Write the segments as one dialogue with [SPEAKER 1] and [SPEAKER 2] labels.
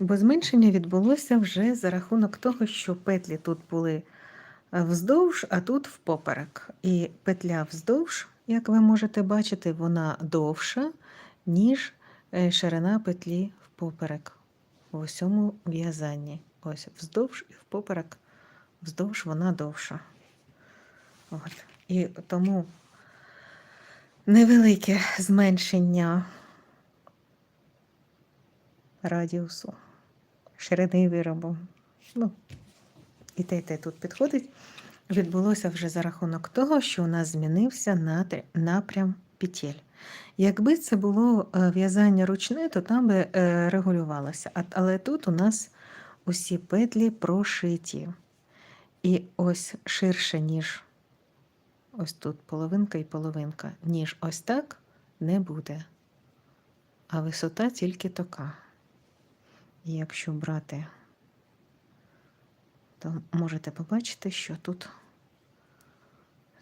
[SPEAKER 1] Бо зменшення відбулося вже за рахунок того, що петлі тут були е, вздовж, а тут впоперек. І петля вздовж, як ви можете бачити, вона довша, ніж е, ширина петлі впоперек в усьому в'язанні. Ось вздовж і впоперек, вздовж вона довша. От. І тому невелике зменшення радіусу, ширини виробу. Ну, і те, і те тут підходить. Відбулося вже за рахунок того, що у нас змінився напрям петель. Якби це було е, в'язання ручне, то там би е, регулювалося. Але тут у нас усі петлі прошиті. І ось ширше, ніж ось тут половинка і половинка, ніж ось так не буде. А висота тільки така. І якщо брати, то можете побачити, що тут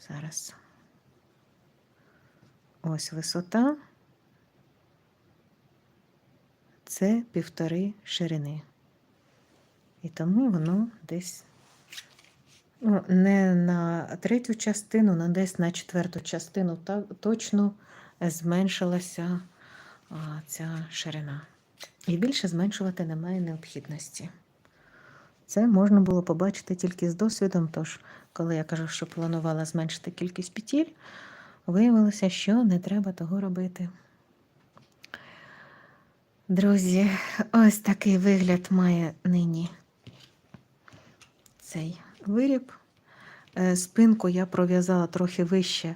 [SPEAKER 1] зараз ось висота це півтори ширини. І тому воно десь ну, не на третю частину, але десь на четверту частину та, точно зменшилася а, ця ширина. І більше зменшувати немає необхідності. Це можна було побачити тільки з досвідом, тож, коли я кажу, що планувала зменшити кількість петель, виявилося, що не треба того робити. Друзі, ось такий вигляд має нині цей виріб. Е, Спинку я пров'язала трохи вище.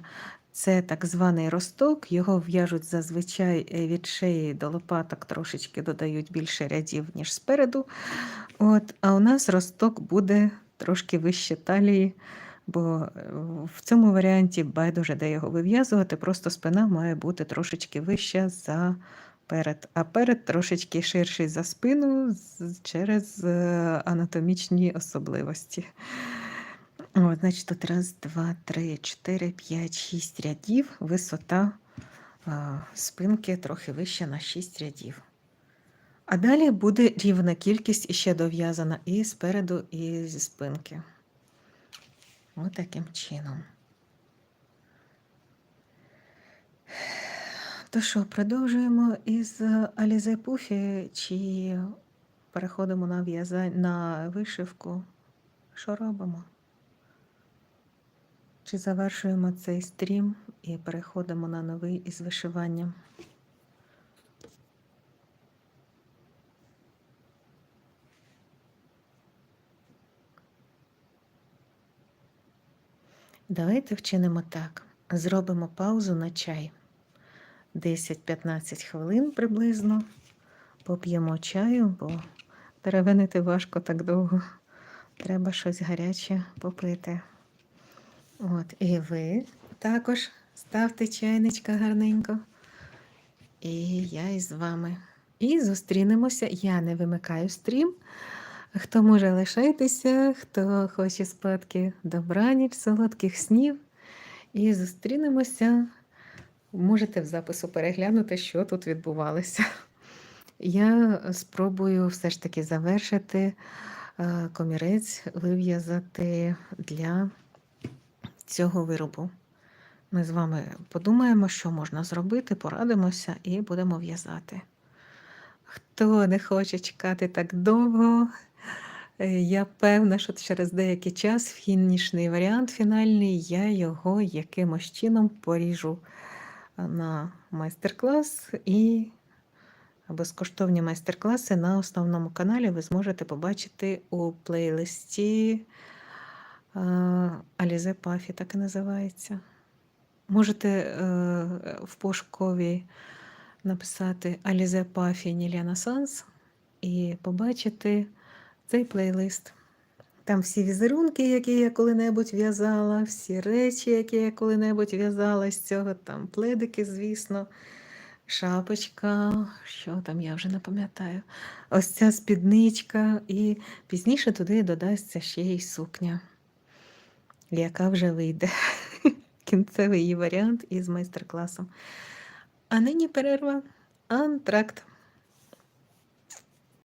[SPEAKER 1] Це так званий росток. Його в'яжуть зазвичай е, від шиї до лопаток, трошечки додають більше рядів, ніж спереду. От, а у нас росток буде трошки вище талії, бо е, в цьому варіанті байдуже де його вив'язувати, просто спина має бути трошечки вища за перед, а перед трошечки ширший за спину через е, анатомічні особливості. От, значить, тут раз, два, три, чотири, п'ять, шість рядів, висота а, спинки трохи вища на шість рядів. А далі буде рівна кількість іще дов'язана і спереду, і зі спинки. Ось таким чином. То що, продовжуємо із Алізе Пуфі, чи переходимо на на вишивку? Що робимо? Чи завершуємо цей стрім і переходимо на новий із вишиванням? Давайте вчинимо так. Зробимо паузу на чай. 10-15 хвилин приблизно. Поп'ємо чаю, бо теревенити важко так довго. Треба щось гаряче попити. От, і ви також ставте чайничка гарненько. І я із вами. І зустрінемося. Я не вимикаю стрім. Хто може лишайтеся, хто хоче спадки добраніч, солодких снів. І зустрінемося. Можете в запису переглянути, що тут відбувалося. Я спробую все ж таки завершити е, комірець, вив'язати для цього виробу. Ми з вами подумаємо, що можна зробити, порадимося і будемо в'язати. Хто не хоче чекати так довго, е, я певна, що через деякий час фінішний варіант фінальний, я його якимось чином поріжу на майстер-клас і безкоштовні майстер-класи на основному каналі ви зможете побачити у плейлисті е, Алізе Пафі, так і називається. Можете е, в пошуковій написати Алізе Пафі Ніліана Санс і побачити цей плейлист. Там всі візерунки, які я коли-небудь в'язала, всі речі, які я коли-небудь в'язала з цього, там пледики, звісно, шапочка, що там я вже не пам'ятаю. Ось ця спідничка, і пізніше туди додасться ще й сукня, яка вже вийде. Кінцевий її варіант із майстер-класом. А нині перерва антракт.